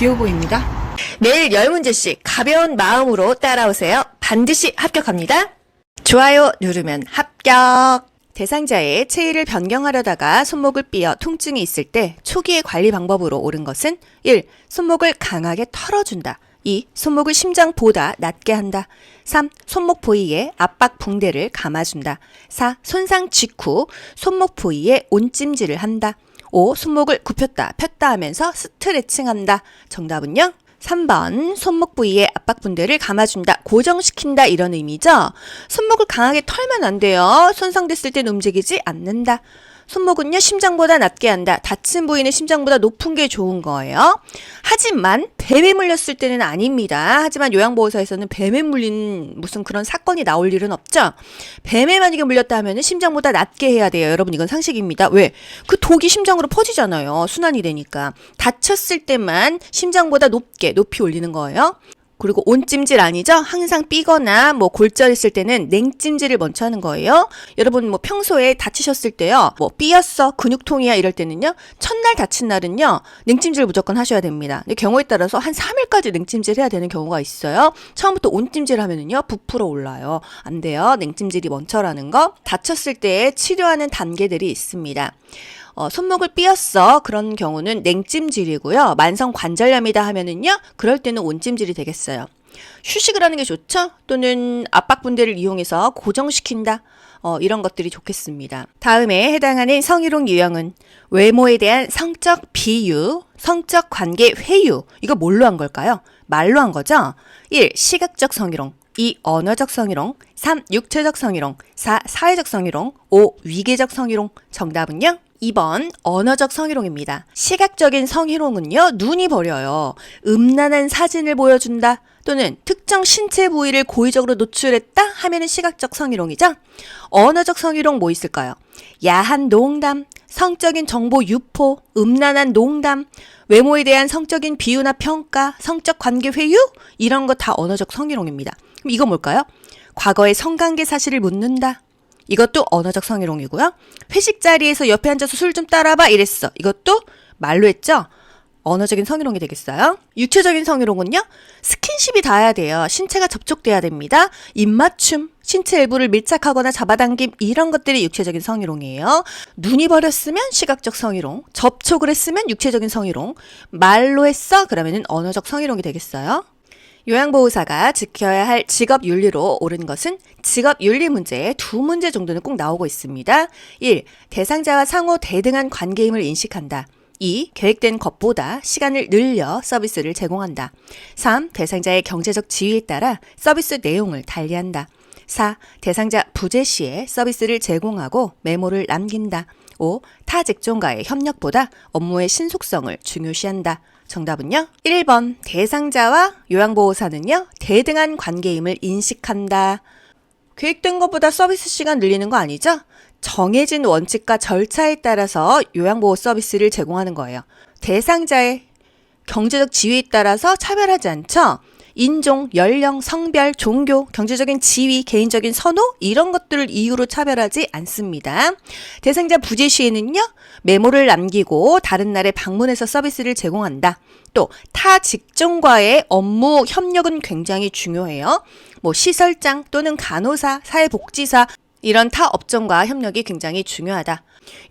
귀여워 보입니다. 매일 10문제씩 가벼운 마음으로 따라오세요. 반드시 합격합니다. 좋아요 누르면 합격. 대상자의 체위를 변경하려다가 손목을 삐어 통증이 있을 때 초기의 관리 방법으로 옳은 것은 1. 손목을 강하게 털어준다. 2. 손목을 심장보다 낮게 한다. 3. 손목 부위에 압박 붕대를 감아준다. 4. 손상 직후 손목 부위에 온찜질을 한다. 5. 손목을 굽혔다 폈다 하면서 스트레칭한다. 정답은요? 3번 손목 부위에 압박 붕대를 감아준다, 고정시킨다 이런 의미죠. 손목을 강하게 털면 안 돼요. 손상됐을 땐 움직이지 않는다. 손목은요 심장보다 낮게 한다. 다친 부위는 심장보다 높은 게 좋은 거예요. 하지만 뱀에 물렸을 때는 아닙니다. 하지만 요양보호사에서는 뱀에 물린 무슨 그런 사건이 나올 일은 없죠. 뱀에 만약에 물렸다 하면은 심장보다 낮게 해야 돼요. 여러분 이건 상식입니다. 왜? 그 독이 심장으로 퍼지잖아요. 순환이 되니까. 다쳤을 때만 심장보다 높게 높이 올리는 거예요. 그리고 온찜질 아니죠? 항상 삐거나 뭐 골절 있을 때는 냉찜질을 먼저 하는 거예요. 여러분 뭐 평소에 다치셨을 때요. 뭐 삐었어, 근육통이야 이럴 때는요. 첫날 다친 날은요. 냉찜질 무조건 하셔야 됩니다. 근데 경우에 따라서 한 3일까지 냉찜질 해야 되는 경우가 있어요. 처음부터 온찜질 하면은요. 부풀어 올라요. 안 돼요. 냉찜질이 먼저라는 거. 다쳤을 때 치료하는 단계들이 있습니다. 어, 손목을 삐었어. 그런 경우는 냉찜질이고요. 만성 관절염이다 하면은요. 그럴 때는 온찜질이 되겠어요. 휴식을 하는 게 좋죠? 또는 압박 분대를 이용해서 고정시킨다. 어, 이런 것들이 좋겠습니다. 다음에 해당하는 성희롱 유형은 외모에 대한 성적 비유, 성적 관계 회유. 이거 뭘로 한 걸까요? 말로 한 거죠? 1. 시각적 성희롱. 2. 언어적 성희롱. 3. 육체적 성희롱. 4. 사회적 성희롱. 5. 위계적 성희롱. 정답은요? 2번 언어적 성희롱입니다. 시각적인 성희롱은요. 눈이 버려요. 음란한 사진을 보여준다. 또는 특정 신체 부위를 고의적으로 노출했다 하면은 시각적 성희롱이죠. 언어적 성희롱 뭐 있을까요? 야한 농담, 성적인 정보 유포, 음란한 농담, 외모에 대한 성적인 비유나 평가, 성적 관계 회유 이런 거 다 언어적 성희롱입니다. 그럼 이거 뭘까요? 과거의 성관계 사실을 묻는다. 이것도 언어적 성희롱이고요. 회식 자리에서 옆에 앉아서 술 좀 따라봐 이랬어. 이것도 말로 했죠. 언어적인 성희롱이 되겠어요. 육체적인 성희롱은요. 스킨십이 닿아야 돼요. 신체가 접촉돼야 됩니다. 입맞춤, 신체 일부를 밀착하거나 잡아당김 이런 것들이 육체적인 성희롱이에요. 눈이 버렸으면 시각적 성희롱, 접촉을 했으면 육체적인 성희롱, 말로 했어 그러면은 언어적 성희롱이 되겠어요. 요양보호사가 지켜야 할 직업 윤리로 옳은 것은 직업 윤리 문제에 두 문제 정도는 꼭 나오고 있습니다. 1. 대상자와 상호 대등한 관계임을 인식한다. 2. 계획된 것보다 시간을 늘려 서비스를 제공한다. 3. 대상자의 경제적 지위에 따라 서비스 내용을 달리한다. 4. 대상자 부재 시에 서비스를 제공하고 메모를 남긴다. 5. 타 직종과의 협력보다 업무의 신속성을 중요시한다. 정답은요? 1번. 대상자와 요양보호사는요, 대등한 관계임을 인식한다. 계획된 것보다 서비스 시간 늘리는 거 아니죠? 정해진 원칙과 절차에 따라서 요양보호 서비스를 제공하는 거예요. 대상자의 경제적 지위에 따라서 차별하지 않죠? 인종, 연령, 성별, 종교, 경제적인 지위, 개인적인 선호 이런 것들을 이유로 차별하지 않습니다. 대상자 부재 시에는요. 메모를 남기고 다른 날에 방문해서 서비스를 제공한다. 또 타 직종과의 업무 협력은 굉장히 중요해요. 뭐 시설장 또는 간호사, 사회복지사 이런 타 업종과 협력이 굉장히 중요하다.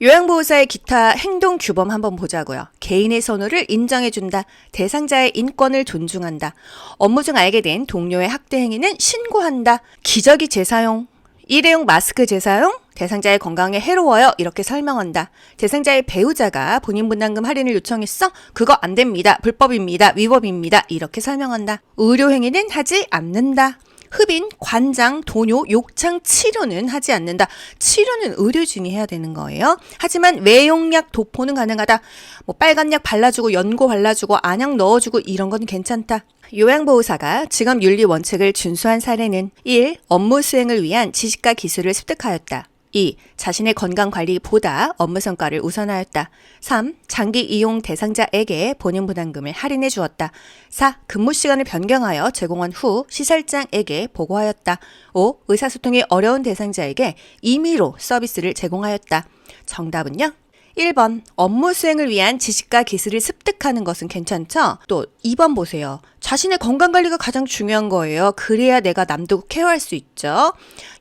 요양보호사의 기타 행동 규범 한번 보자고요. 개인의 선호를 인정해준다. 대상자의 인권을 존중한다. 업무 중 알게 된 동료의 학대 행위는 신고한다. 기저귀 재사용, 일회용 마스크 재사용, 대상자의 건강에 해로워요. 이렇게 설명한다. 대상자의 배우자가 본인 분담금 할인을 요청했어? 그거 안 됩니다. 불법입니다. 위법입니다. 이렇게 설명한다. 의료 행위는 하지 않는다. 흡인, 관장, 도뇨, 욕창 치료는 하지 않는다. 치료는 의료진이 해야 되는 거예요. 하지만 외용약 도포는 가능하다. 뭐 빨간 약 발라주고 연고 발라주고 안약 넣어주고 이런 건 괜찮다. 요양보호사가 직업 윤리 원칙을 준수한 사례는 1. 업무 수행을 위한 지식과 기술을 습득하였다. 2. 자신의 건강 관리보다 업무 성과를 우선하였다. 3. 장기 이용 대상자에게 본인 부담금을 할인해 주었다. 4. 근무 시간을 변경하여 제공한 후 시설장에게 보고하였다. 5. 의사소통이 어려운 대상자에게 임의로 서비스를 제공하였다. 정답은요? 1번 업무 수행을 위한 지식과 기술을 습득하는 것은 괜찮죠? 또 2번 보세요. 자신의 건강 관리가 가장 중요한 거예요. 그래야 내가 남도 케어할 수 있죠.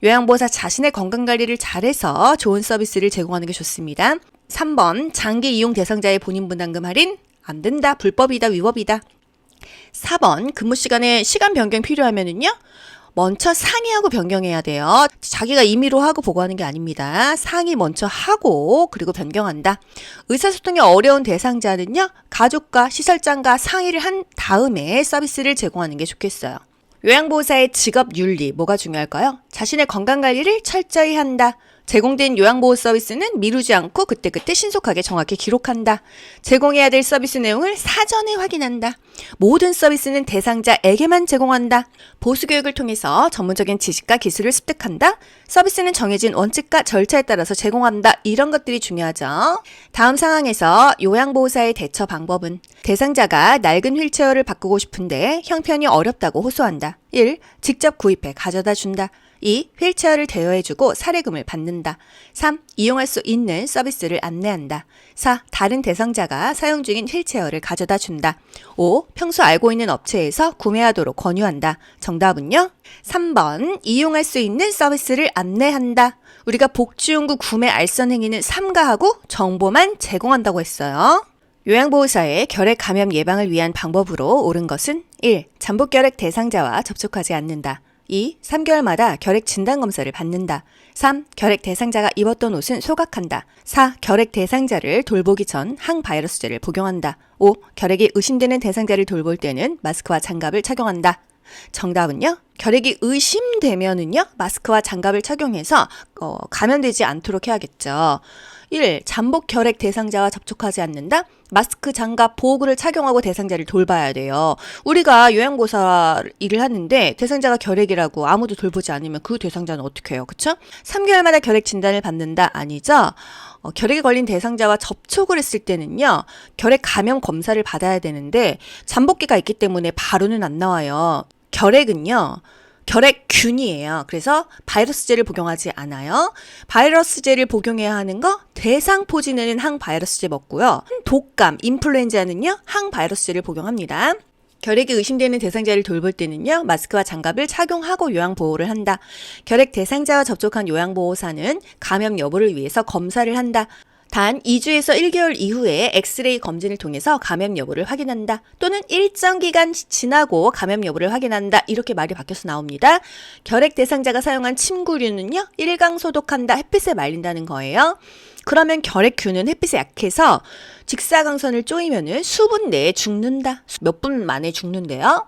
요양보호사 자신의 건강 관리를 잘해서 좋은 서비스를 제공하는 게 좋습니다. 3번 장기 이용 대상자의 본인 분담금 할인 안 된다. 불법이다. 위법이다. 4번 근무 시간에 시간 변경 필요하면은요. 먼저 상의하고 변경해야 돼요. 자기가 임의로 하고 보고하는 게 아닙니다. 상의 먼저 하고 그리고 변경한다. 의사소통이 어려운 대상자는요. 가족과 시설장과 상의를 한 다음에 서비스를 제공하는 게 좋겠어요. 요양보호사의 직업 윤리 뭐가 중요할까요? 자신의 건강 관리를 철저히 한다. 제공된 요양보호 서비스는 미루지 않고 그때그때 신속하게 정확히 기록한다. 제공해야 될 서비스 내용을 사전에 확인한다. 모든 서비스는 대상자에게만 제공한다. 보수교육을 통해서 전문적인 지식과 기술을 습득한다. 서비스는 정해진 원칙과 절차에 따라서 제공한다. 이런 것들이 중요하죠. 다음 상황에서 요양보호사의 대처 방법은 대상자가 낡은 휠체어를 바꾸고 싶은데 형편이 어렵다고 호소한다. 1. 직접 구입해 가져다 준다. 2. 휠체어를 대여해주고 사례금을 받는다. 3. 이용할 수 있는 서비스를 안내한다. 4. 다른 대상자가 사용 중인 휠체어를 가져다 준다. 5. 평소 알고 있는 업체에서 구매하도록 권유한다. 정답은요? 3번. 이용할 수 있는 서비스를 안내한다. 우리가 복지용구 구매 알선 행위는 삼가하고 정보만 제공한다고 했어요. 요양보호사의 결핵 감염 예방을 위한 방법으로 옳은 것은 1. 잠복 결핵 대상자와 접촉하지 않는다. 2. 3개월마다 결핵 진단 검사를 받는다. 3. 결핵 대상자가 입었던 옷은 소각한다. 4. 결핵 대상자를 돌보기 전 항바이러스제를 복용한다. 5. 결핵이 의심되는 대상자를 돌볼 때는 마스크와 장갑을 착용한다. 정답은요? 결핵이 의심되면은요, 마스크와 장갑을 착용해서 어, 감염되지 않도록 해야겠죠. 1. 잠복 결핵 대상자와 접촉하지 않는다. 마스크, 장갑, 보호구를 착용하고 대상자를 돌봐야 돼요. 우리가 요양보호사 일을 하는데 대상자가 결핵이라고 아무도 돌보지 않으면 그 대상자는 어떻게 해요? 그쵸? 3개월마다 결핵 진단을 받는다? 아니죠? 어, 결핵에 걸린 대상자와 접촉을 했을 때는요, 결핵 감염 검사를 받아야 되는데, 잠복기가 있기 때문에 바로는 안 나와요. 결핵은요, 결핵균이에요. 그래서 바이러스제를 복용하지 않아요. 바이러스제를 복용해야 하는 거 대상포진에는 항바이러스제 먹고요. 독감, 인플루엔자는요 항바이러스제를 복용합니다. 결핵이 의심되는 대상자를 돌볼 때는요, 마스크와 장갑을 착용하고 요양보호를 한다. 결핵 대상자와 접촉한 요양보호사는 감염 여부를 위해서 검사를 한다. 단 2주에서 1개월 이후에 엑스레이 검진을 통해서 감염 여부를 확인한다. 또는 일정 기간 지나고 감염 여부를 확인한다. 이렇게 말이 바뀌어서 나옵니다. 결핵 대상자가 사용한 침구류는요, 일강 소독한다. 햇빛에 말린다는 거예요. 그러면 결핵균은 햇빛에 약해서 직사광선을 쪼이면은 수분 내에 죽는다. 몇 분 만에 죽는데요.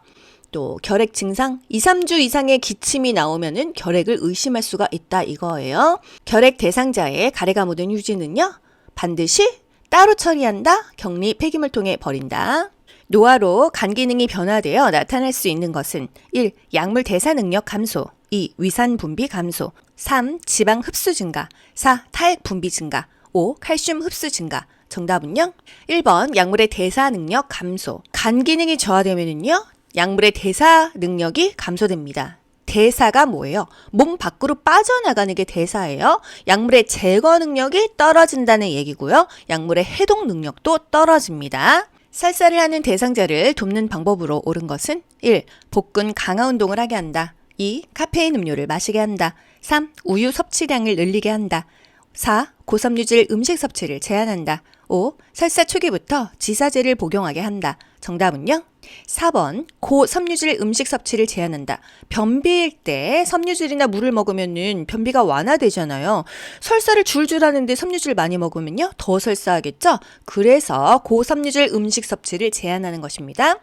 또 결핵 증상 2, 3주 이상의 기침이 나오면은 결핵을 의심할 수가 있다 이거예요. 결핵 대상자의 가래가 묻은 휴지는요. 반드시 따로 처리한다. 격리 폐기물 통해 버린다. 노화로 간 기능이 변화되어 나타날 수 있는 것은 1. 약물 대사 능력 감소 2. 위산 분비 감소 3. 지방 흡수 증가 4. 타액 분비 증가 5. 칼슘 흡수 증가 정답은요? 1번 약물의 대사 능력 감소 간 기능이 저하되면은요 약물의 대사 능력이 감소됩니다. 대사가 뭐예요? 몸 밖으로 빠져나가는 게 대사예요. 약물의 제거 능력이 떨어진다는 얘기고요. 약물의 해독 능력도 떨어집니다. 살살을 하는 대상자를 돕는 방법으로 옳은 것은 1. 복근 강화 운동을 하게 한다. 2. 카페인 음료를 마시게 한다. 3. 우유 섭취량을 늘리게 한다. 4. 고섬유질 음식 섭취를 제한한다. 5. 설사 초기부터 지사제를 복용하게 한다. 정답은요? 4번 고섬유질 음식 섭취를 제한한다. 변비일 때 섬유질이나 물을 먹으면은 변비가 완화되잖아요. 설사를 줄줄 하는데 섬유질 많이 먹으면요 더 설사하겠죠. 그래서 고섬유질 음식 섭취를 제한하는 것입니다.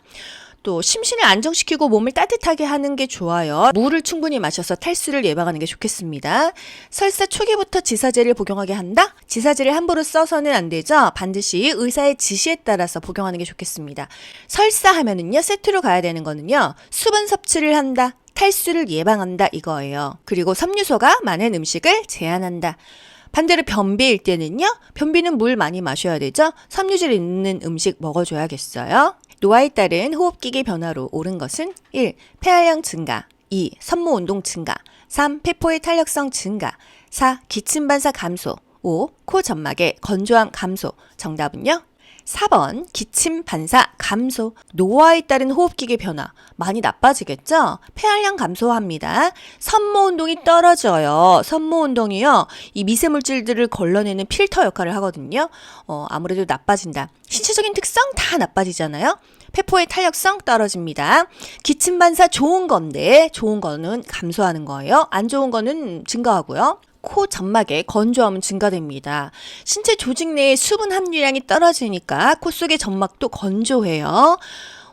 또 심신을 안정시키고 몸을 따뜻하게 하는 게 좋아요. 물을 충분히 마셔서 탈수를 예방하는 게 좋겠습니다. 설사 초기부터 지사제를 복용하게 한다? 지사제를 함부로 써서는 안 되죠. 반드시 의사의 지시에 따라서 복용하는 게 좋겠습니다. 설사 하면은요, 세트로 가야 되는 거는요, 수분 섭취를 한다. 탈수를 예방한다 이거예요. 그리고 섬유소가 많은 음식을 제한한다. 반대로 변비일 때는요, 변비는 물 많이 마셔야 되죠? 섬유질 있는 음식 먹어줘야겠어요. 노화에 따른 호흡기계 변화로 옳은 것은 1. 폐활량 증가 2. 섬모 운동 증가 3. 폐포의 탄력성 증가 4. 기침 반사 감소 5. 5. 코 점막의 건조함 감소. 정답은요? 4번 기침 반사 감소. 노화에 따른 호흡기계 변화 많이 나빠지겠죠? 폐활량 감소합니다. 섬모 운동이 떨어져요. 섬모 운동이요. 이 미세 물질들을 걸러내는 필터 역할을 하거든요. 어, 아무래도 나빠진다. 신체적인 특성 다 나빠지잖아요. 폐포의 탄력성 떨어집니다. 기침 반사 좋은 건데 좋은 거는 감소하는 거예요. 안 좋은 거는 증가하고요. 코 점막의 건조함은 증가됩니다. 신체 조직 내의 수분 함유량이 떨어지니까 코 속의 점막도 건조해요.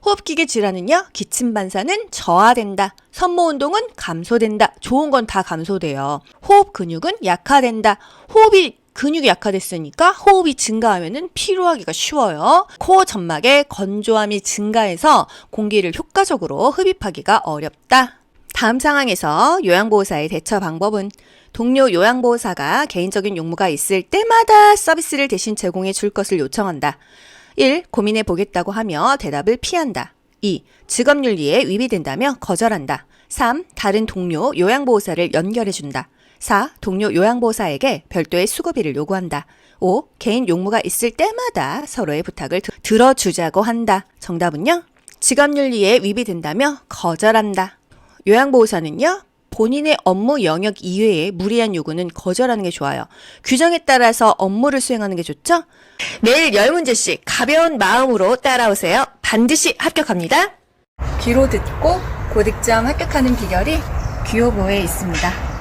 호흡기계 질환은요, 기침 반사는 저하된다. 섬모 운동은 감소된다. 좋은 건 다 감소돼요. 호흡 근육은 약화된다. 호흡이 근육이 약화됐으니까 호흡이 증가하면은 피로하기가 쉬워요. 코 점막의 건조함이 증가해서 공기를 효과적으로 흡입하기가 어렵다. 다음 상황에서 요양보호사의 대처 방법은 동료 요양보호사가 개인적인 용무가 있을 때마다 서비스를 대신 제공해 줄 것을 요청한다. 1. 고민해 보겠다고 하며 대답을 피한다. 2. 직업윤리에 위배된다며 거절한다. 3. 다른 동료 요양보호사를 연결해 준다. 4. 동료 요양보호사에게 별도의 수고비를 요구한다. 5. 개인 용무가 있을 때마다 서로의 부탁을 드- 들어주자고 한다. 정답은요? 직업윤리에 위배된다며 거절한다. 요양보호사는요, 본인의 업무 영역 이외의 무리한 요구는 거절하는 게 좋아요. 규정에 따라서 업무를 수행하는 게 좋죠? 매일 10문제씩 가벼운 마음으로 따라오세요. 반드시 합격합니다. 귀로 듣고 고득점 합격하는 비결이 귀요보에 있습니다.